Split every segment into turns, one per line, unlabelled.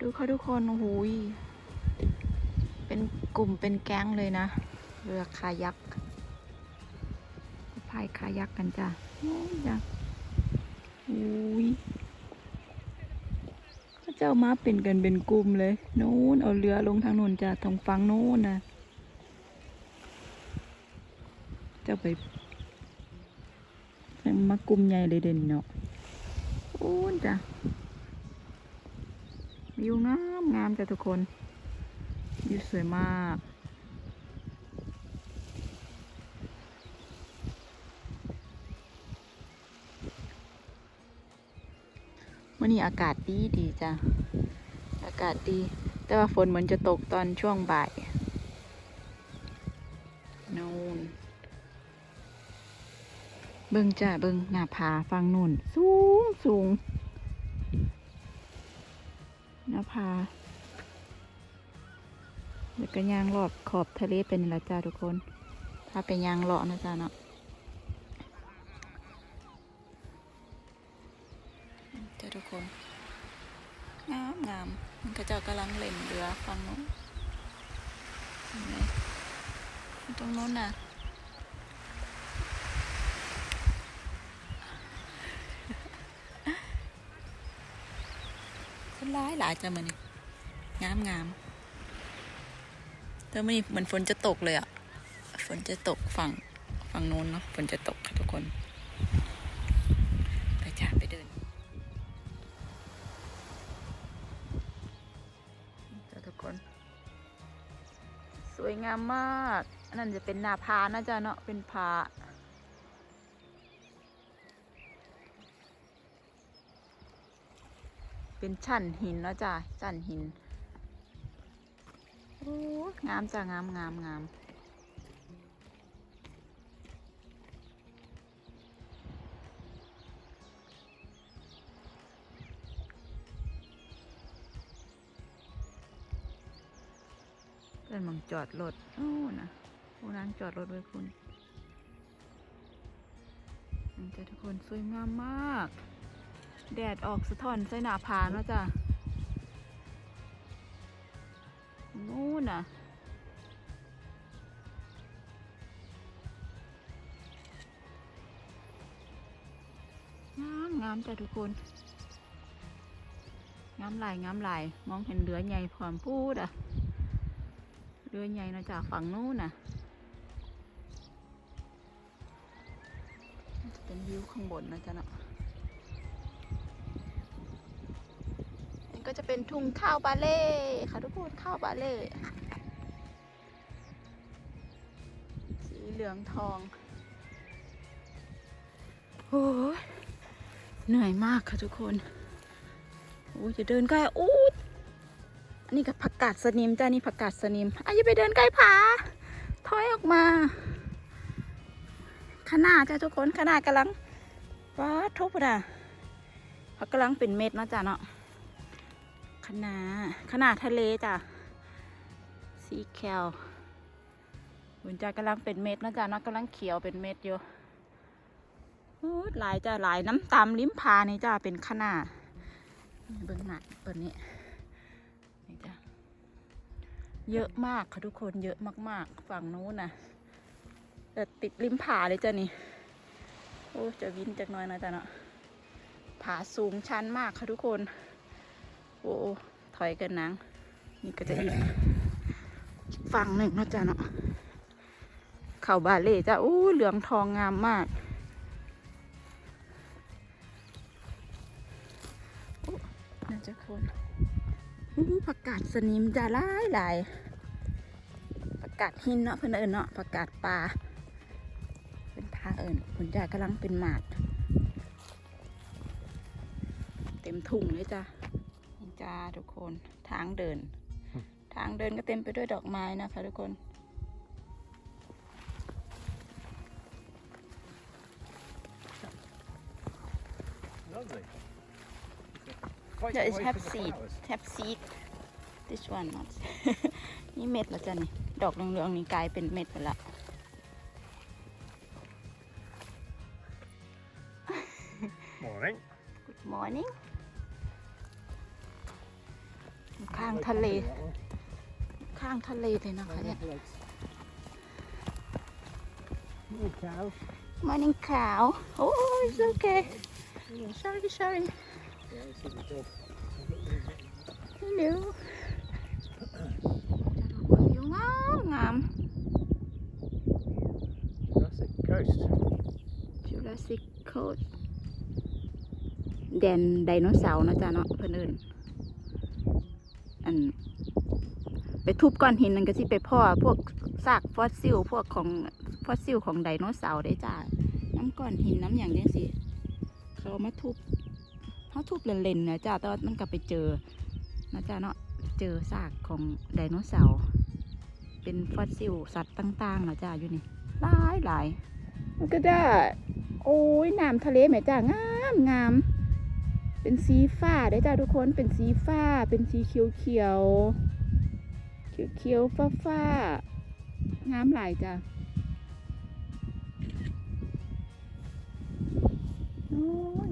คนโอ้โหูย เป็นกลุ่มเป็นแก๊งเลยนะ เรือคายักพายคายักกันจ้ะโอ้ยจ้ะอุ้ยเขาเจ้ามาเป็นกันเป็นกลุ่มเลย นู้นเอาเรือลงทางนู้นจ้ะทางฝั่งนู้นนะเจ้าไปมากลุ่มใหญ่เลยเด่นเนาะโอ้นจ้ะ วิวงามงามจ้ะทุกคนวิวสวยมากวันนี้อากาศดีดีจ้ะ อากาศดี แต่ว่าฝนเหมือนจะตกตอนช่วงบ่ายนูนเบิ่งจ้ะเบิ่งหน้าผาฟังนู่น สูงสูง ผ้าผาแล้วก็ย่างรอบขอบทะเลเป็นละจ้าทุกคน ถ้าเป็นยางเลาะนะจ้าเนาะจ้าทุกคน งามงามมันก็เจ้ากำลังเล่นเรือฟังนู้นเห็นไหมตรงนู้นน่ะ คนร้ายหลายจ้ะมันนี่งามงามแต่มันนี่เหมือนฝนจะตกเลยอะฝนจะตกฝั่งฝั่งโน้นเนาะฝนจะตกค่ะทุกคน ไปจ้าไปเดินจ้าทุกคน สวยงามมาก นั่นจะเป็นหนาพานะจ๊ะเนาะเป็นผา เป็นชั้นหินนะจ้ะชั้นหินโอ้งามจ้ะงามงามงามเป็นหมังจอดรถโอ้นะผู้นางจอดรถไว้คุณนี่จ้ะทุกคนสวยงามมาก แดดออกสะท้อนใส่หน้าผาเนาะจ้ะนู่นน่ะงามงามจ้ะทุกคนงามหลายงามหลายมองเห็นเรือใหญ่พร้อมพูดอะเรือใหญ่นะจ้ะฝั่งนู้นน่ะจะเป็นวิวข้างบนนะจ๊ะเนาะ นี่ ก็จะเป็นทุ่งข้าวบาเล่ค่ะทุกคนข้าวบาเล่สีเหลืองทองโอ้ยเหนื่อยมากค่ะทุกคนโอ้ยจะเดินใกล้อู้ดอันนี้กับผักกาดสนิมจ้านี่ผักกาดสนิมอะอย่าไปเดินใกล้ผาถอยออกมาขนาดจ้าทุกคนขนาดกำลังว้าทุบอะผักกำลังเป็นเม็ดเนาะจ้าเนาะ คณะขนาดทะเลจ้ะซีแคลหุ่นจ้ากำลังเป็นเม็ดนะจ๊ะนะกำลังเขียวเป็นเม็ดอยู่หลายจ้ะหลายน้ำตามลิ้มพานี่จ้ะเป็นขนาดเบิ้งหนักตัวนี้นี่จ้ะเยอะมากค่ะทุกคนเยอะมากๆ ฝั่งนู้นนะแต่ติดริมผาเลยจ้ะนี่โอ้ยจะวินจากน้อยนะจ๊ะเนาะผาสูงชันมากค่ะทุกคน โอ้ถอยกันนังนี่ก็จะอีกอีกฝั่งหนึ่งเนาะจ้ะเนาะเข่าบาเล่จ้ะอู้เหลืองทองงามมากโอ้น่าจะคนอู้ผักกาดสนิมจ้ะหลายหลายผักกาดหินเนาะเพื่อนเอิญเนาะผักกาดปลาเป็นทางเอิญผลจ่ากำลังเป็นหมาด เต็มถุงเลยจ้ะนี่ จ้าทุกคนทางเดิน ทางเดินก็เต็มไปด้วยดอกไม้นะคะทุกคน
Lovely. Quite
There is
away
have
from the
seed
flowers.
have seed this one not นี่เม็ดแล้วจ้ะนี่ ดอกเหลืองๆนี่กลายเป็นเม็ดไปละ
Morning.
Good morning ข้างทะเล ข้างทะเลเลยนะคะเนี่ย
Little cow.
Morning cow. Oh, it's okay. Sorry, sorry.
Yeah, this is a dog.
Hello. อยู่งามงาม
Jurassic Coast.
Jurassic Coast แดนไดโนเสาร์นะจ๊ะเนาะเพื่อนเอินอัน ไป ทุบก้อนหินนั่นก็สิไปพ่อพวกซากฟอสซิลพวกของฟอสซิลของไดโนเสาร์ได้จ้าน้ำก้อนหินน้ำอย่างจังสิเขามาทุบเขาทุบเล่นๆนะจ้าแต่ว่ามันก็ไปเจอนะจ้าเนาะเจอซากของไดโนเสาร์เป็นฟอสซิลสัตว์ต่างๆนะจ้าอยู่นี่หลายหลายมันก็ได้ โอ้ยน้ำทะเลแม่จ้างามงามเป็นสีฟ้าได้จ้าทุกคนเป็นสีฟ้าเป็นสีเขียวเขียว เขียวฟ้าฟ้าๆงามหลายจ้าโอ้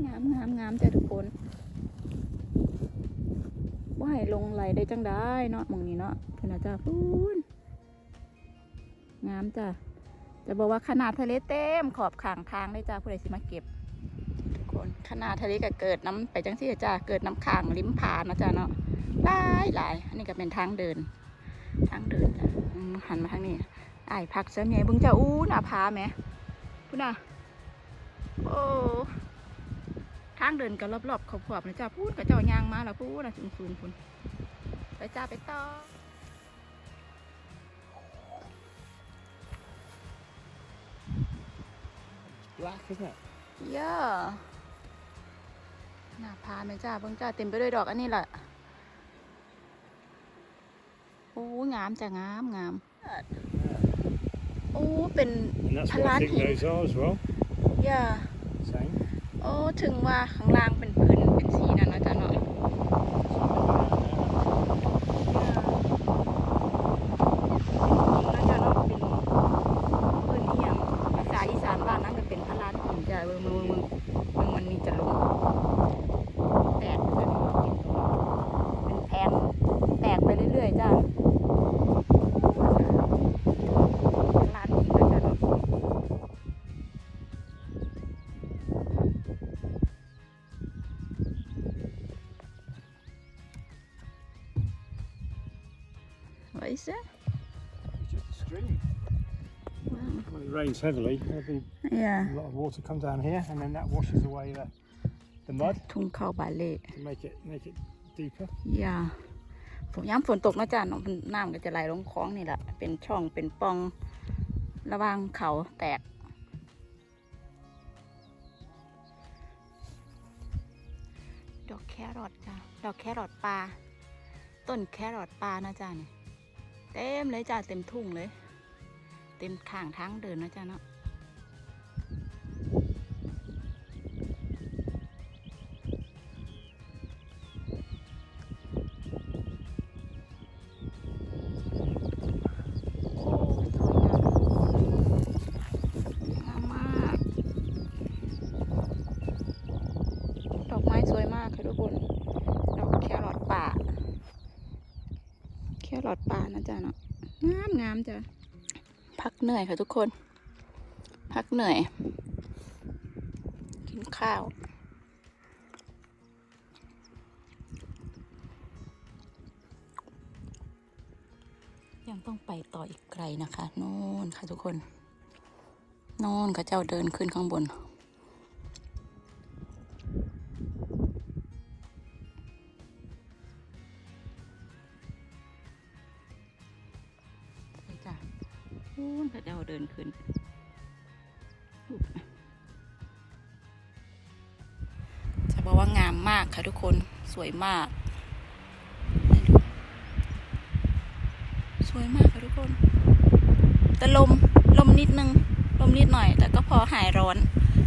งามงามงามจ้าทุกคนว่าให้ลงไหลได้จังได้เนาะมองนี้เนาะเพื่อนนะจ้าพูนงามจ้าจะบอกว่าขนาดทะเลเต็มขอบข้างทางเลยจ้าผู้ใดสิมาเก็บทุกคนขนาดทะเลก็เกิดน้ำไปจังที่จ้าเกิดน้ำข้างริมผานะจ้าเนาะหลายหลายอันนี้ก็เป็นทางเดิน ทางเดินจ้ะอืมหันมาทางนี้ไอ้ายพักเสียไงเบึงจะอู้หน้าผาไหมพูดน่ะโอ้ทางเดินก็รอบๆขอบๆนะจ้าพูดกับเจ้ายางมาแล้วพูดนะสูงๆคุณไปจ้าไปต่อ
Black, isn't it?
เยอะหน้าพาไหมจ้าเบิ่งจ้าเต็มไปด้วยดอกอันนี้แหละโอ้งามจ้ะงามงามโอ้เป็น
And that's what I think
Palati.
those are as well.
เยอะ
Same.
โอ้ถึงว่าข้างล่างเป็นพื้นเป็นสีนั่นนะจ้ะเนาะน่าจะ
rains heavily, there'll be
Yeah.
a lot of water come down here, and then that washes away the the mud
ทุ่งเข้าบาเล่
to make it make it deeper.
ยาฝนย้ำฝนตกนะจ๊ะเนาะมันน้ำก็จะไหลลงคลองนี่แหละ เป็นช่องเป็นปล่องระหว่างเขาแตก ดอกแครอทจ้ะดอกแครอทปลา ต้นแครอทปลานะจ๊ะเนี่ยเต็มเลยจ้ะเต็มทุ่งเลย เต็มทางทางเดินนะจ๊ะเนาะ เหนื่อยค่ะทุกคน พักเหนื่อย กินข้าวยังต้องไปต่ออีกไกลนะคะ โน่นค่ะทุกคน โน่นเขาเจ้าเดินขึ้นข้างบน วยมาก สวยมากค่ะทุกคน แต่ลม ลมนิดนึง ลมนิดหน่อย แต่ก็พอหายร้อน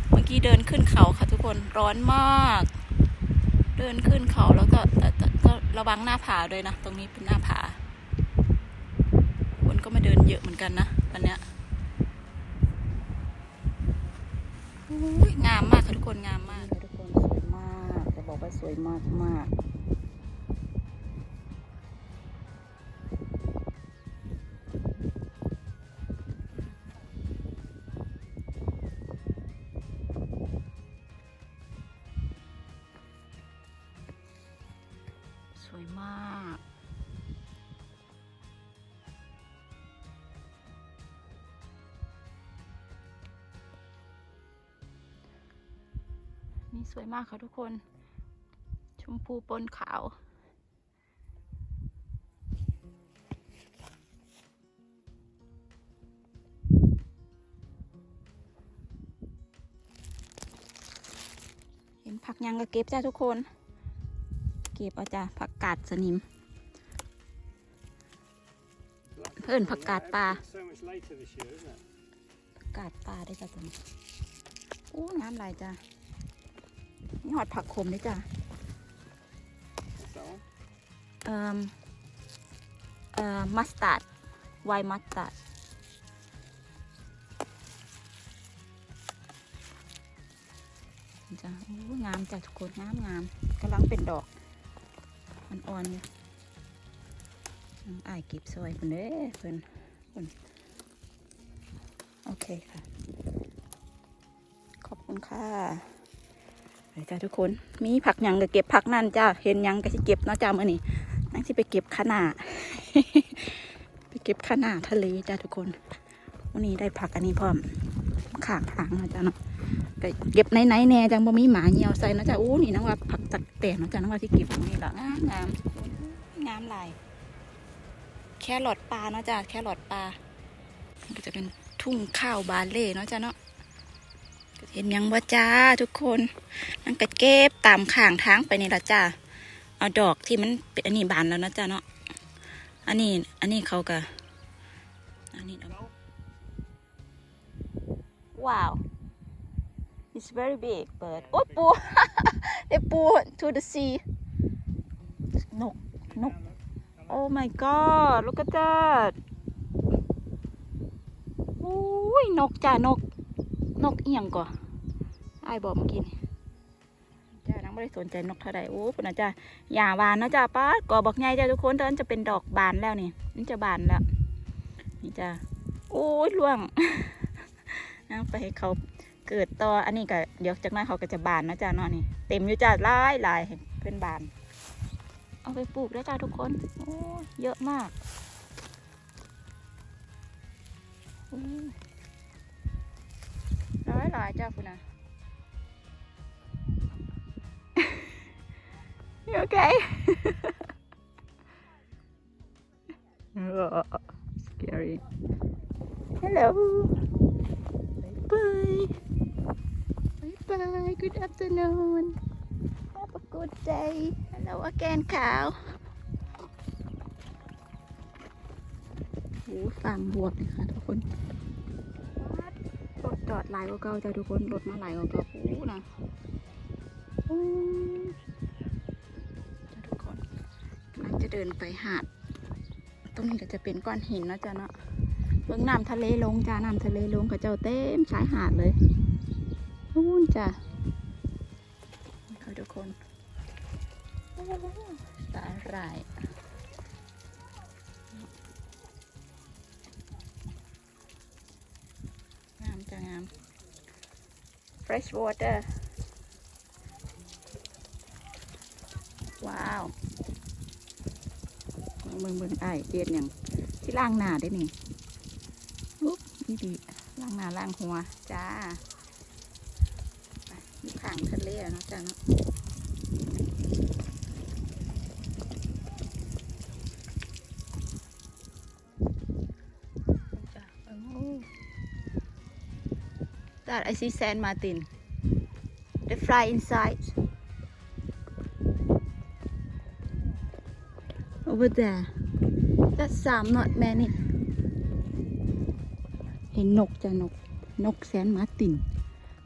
เมื่อกี้เดินขึ้นเขาค่ะทุกคน ร้อนมาก เดินขึ้นเขาแล้วก็แต่ก็ระวังหน้าผาด้วยนะ ตรงนี้เป็นหน้าผา คนก็มาเดินเยอะเหมือนกันนะวันเนี้ยงามมากค่ะทุกคนงามมาก สวยมากมากสวยมากนี่สวยมากค่ะทุกคน มพูปนขาว เห็นผักยังก็เก็บจ้าทุกคน เก็บเอาจ้ะผักกาดสนิม เพิ่นผักกาดปลาผักกาดปลาได้จ้ะตัวนี้โอ้น้ำลายจ้ะนี่หอดผักขมด้วยจ้ะ มัสตาร์ดไวมัสตาร์ดจ้ะโอ้งามจ้ะทุกคนงามงามกำลังเป็นดอกอ่อนๆอยู่อายเก็บซอยเพิ่นเด้อเพิ่นเพิ่นโอเคค่ะ ขอบคุณค่ะไปจ้าทุกคน มีผักยังก็เก็บผักนั่นจ้าเห็นยังก็สิเก็บเนาะจ้ามื่อนี้ นั่งสิไปเก็บขนาดไปเก็บขนาดทะเลจ้าทุกคนวันนี้ได้ผักอันนี้พร้อมขางทางนะจ้าเนาะก็เก็บไหนๆแน่จังบ่มีหมาเหี่ยวใส่นะจ้าอู้นี่น้องว่าผักตักแต่นะจ้าน้องว่าที่เก็บตรงนี้ละงามงามงามลายแครอทปลาเนาะจ้าแครอทปลาก็จะเป็นทุ่งข้าวบาเล่เนาะจ้าเนาะเห็นยังว่จ้าทุกคนนั่นก็เก็บตามข้างทางไปนี่ละจ้า เอาดอกที่มันเป็นอันนี้บานแล้วนะจ้าเนาะอันนี้ อันนี้เขาก็อันนี้เอาว้าว it's very big bird โอ้ปูได้ปู to the sea นกนก oh my god look at that อุ้ยนกจ้านก นกเอียงก่อไอ้บอกเมื่อกี้นี่ จ้านังไม่ได้สนใจนกเท่าใดโอ้คุณอาจาอย่าบานนะจ้าป้ากอบอกไงจ้าทุกคนตอนจะเป็นดอกบานแล้วนี่นี่จะบานแล้วนี่จ้าโอ้ยล่วงเอาไปให้เขาเกิดต่ออันนี้ก็เดี๋ยวจากนั้นเขาก็จะบานนะจ้าเนาะนี่เต็มอยู่จ้าลายลายเป็นบาน เอาไปปลูกได้จ้าทุกคนโอ้เยอะมากร้อยหลายจ้าคุณนะ you okay oh, scary hello bye bye bye bye good afternoon have a good day hello again ขาวโอ้ฟังบวกเลยค่ะทุกคนรถจอดหลายกว่าเก่าจ้ะทุกคนรถมาหลายกว่าเก่าโอ้นะโอ้จ้ะ เดินไปหาด ตรงนี้ก็จะเป็นก้อนหินนะจ้ะเนาะเบื้องน้ำทะเลลงจ้าน้ำทะเลลงกับเจ้าเต็มชายหาดเลยนู่นจ้ะนี่ค่ะทุกคนสาหร่ายงามจ้ะงาม fresh water ว้าว เมืองเมืองไอายเดียดอย่างที่ล่างหน้าได้นี่อุ๊บนี่ดีล่างหน้าล่างหัวจ้าไปอยู่ข้างทะเลเนาะจ้าเนาะจ้ะโอ้ That I see San Martin. The fly inside. Over there. That's some, not many. เห็นนกจ้ะนก นกแซนมาติน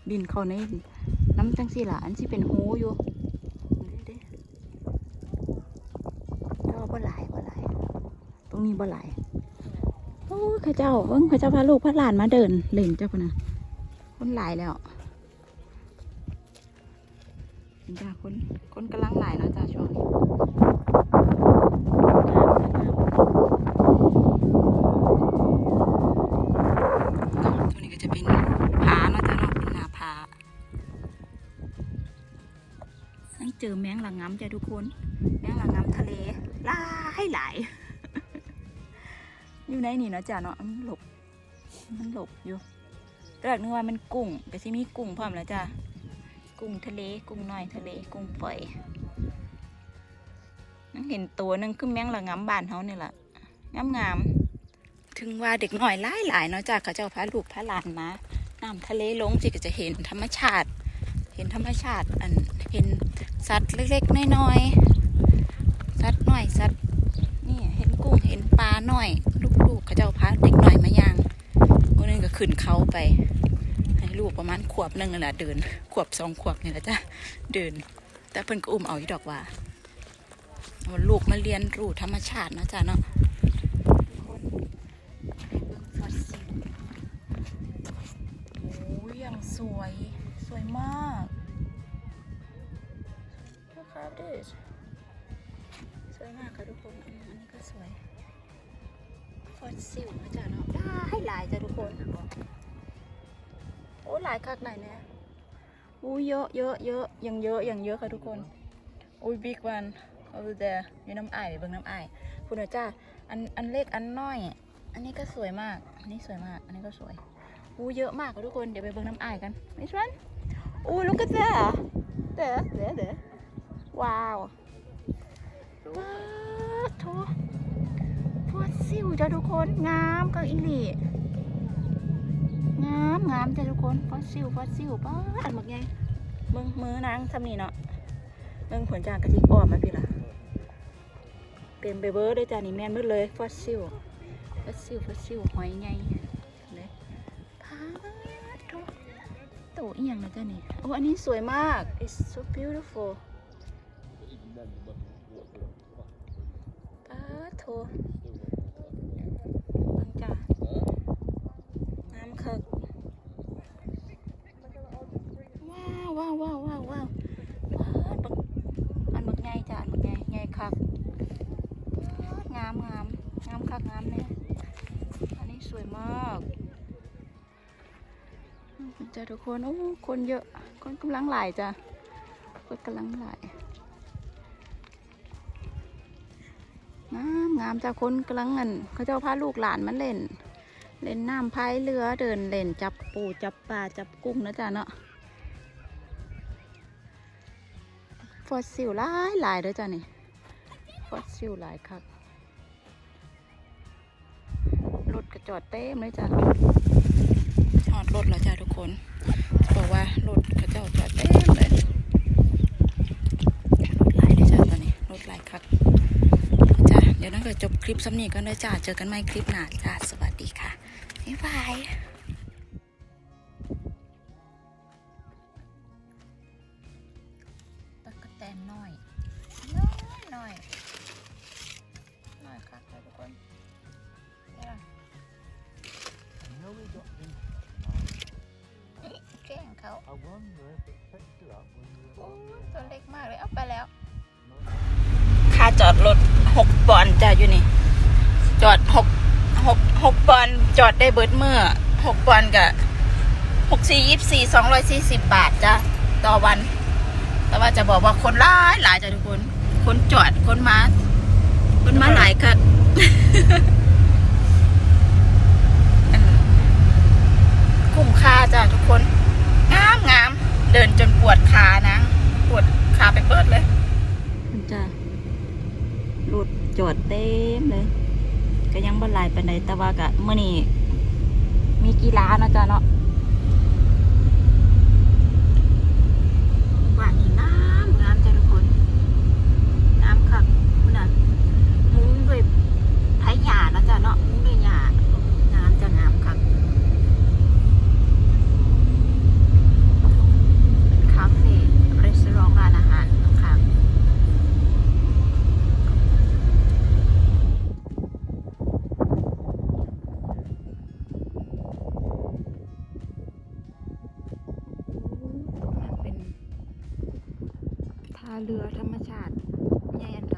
บินเข้าในน้ำจังสีหลานที่เป็นหูอยู่เด้ๆแต่ว่าบ่หลายบ่หลาย ตรงนี้บ่หลาย โอ้ยข้าเจ้าเอิ้งข้าเจ้าพาลูกพาหลานมาเดินเล่นเจ้าพะนะคนหลายแล้วเห็นจ้าคนคนกำลังหลายเนาะจ้าช่วงนี้ จอแมงหลังงำจ้าทุกคน แมงหลังงำทะเลลายหลาย อยู่ในนี่เนาะจ้าเนาะมันหลบ มันหลบอยู่ตอนแรกนึกว่ามันกุ้งก็สิมีกุ้งพร้อมแล้วจ้ะกุ้งทะเล กุ้งน้อยทะเล กุ้งฝอยนั่งเห็นตัวนึงคือแมงหละงำบานเขาเนี่ยแหละงามงามถึงว่าเด็กหน่อยหลายหลายเนาะจากเขาเจ้าพาลูกพาหลานมาน้ำทะเลลงสิก็จะเห็นธรรมชาติ เห็นธรรมชาติ อันเห็น สัตว์เล็กๆน้อยๆสัตว์น้อยสัตว์นี่เห็นกุ้งเห็นปลาน้อย ลูกๆเขาเจ้าพาเด็กหน่อยมาย่างวันนึงก็ขึ้นเขาไป ให้ลูกประมาณขวบหนึ่งนี่แหละเดิน ขวบสองขวบนี่แหละจ้ะเดิน แต่เพิ่นก็อุ้มเอาอีดอกว่าลูกมาเรียนรู้ธรรมชาตินะจ๊ะเนาะ หลายคักหลายเนี่ยอู้เยอะเยอะเยอะยังเยอะยังเยอะค่ะทุกคนอุ้ยบิ๊กวันเอาดูแต่มีน้ำอายเบิ่งน้ำอายคุณอาจ้าอันอันเล็กอันน้อย อันนี้ก็สวยมาก อันนี้สวยมาก อันนี้ก็สวยอู้เยอะมากค่ะทุกคนเดี๋ยวไปเบิ่งน้ำอายกันไม่ชวนอู้ลูกกระเจ้าเด้อเด้อเด้อว้าวว้าโถฟอสซิลจ้ะทุกคนงามกับอีหลีงามงามจ้ะทุกคนฟอสซิลฟอสซิลป้าอันหมดไงมึงมือนางทำนี่เนาะมึงผลจากกระติกออมมาพี่ล่ะเต็มไปเบอร์ด้วยจ้านี่แม่นหมืดเลยฟอสซิลฟอสซิลฟอสซิลหอยไงเลยพาดโถโตอีหยังนะจ้านี่โอ้อันนี้สวยมาก it's so beautiful ป้าโถเบิ่งจ้าน้ำเคึก ว้าวว้าวว้าวว้าวว้าวอันบักไงจ้ะอันบักไงไงคักงามงามงามคักงามเนี่ยอันนี้สวยมากจ้ะทุกคนโอ้คนเยอะคนกำลังหลายจ้ะคนกำลังหลายงามงามจ้ะคนกำลังเงินเขาเจ้าพาลูกหลานมาเล่น เล่นน้ำพายเรือเดินเล่นจับปูจับปลาจับกุ้งนะจ๊ะเนาะ ฟอสซิลหลายหลายเด้อจ้ะนี่ฟอสซิลหลายครับรถกระจอดเต็มเลยจ้ะจอดรถแล้วจ้ะทุกคนบอกว่ารถกระจอดจอดเต็มเลยรถหลายเลยจ้ะตอนนี้รถหลายครับจ้ะเดี๋ยวนั่นก็จบคลิปสำนีก่อนเลยจ้ะเจอกันใหม่คลิปหน้าจ้ะสวัสดีค่ะบ๊ายบาย
were
ย
on
ตัวเล็กมากเลยเอาไปแล้ว
the
ค่าจอดรถหกปอนด์จ้ะอยู่นี่ จอดหกหกหกปอนด์จอดได้เบิดเมื่อหกปอนด์กับหกสี่ยี่สี่สองร้อยสี่สิบบาทจ้ะต่อวัน แต่ว่าจะบอกว่าคนหลายหลายจ้ะทุกคน คนจอดคนมา คนมาหลายคักอันคุ้มค่าจ้ะทุกคน งามงาม เดินจนปวดขานะปวดขาไปเปิดเลยคุณจ้ารถจอดเต็มเลย ก็ยังบ่หลายปานใดแต่ว่ากะมื้อนี้มีกีฬาเนาะจ้ะเนาะว่านี่งามงามจ้ะทุกคนงามคักคุณน่ะมุ้งด้วยไผ่หญ้าเนาะจ้ะเนาะมุ้งด้วยหญ้า เรือธรรมชาติใหญ่อัน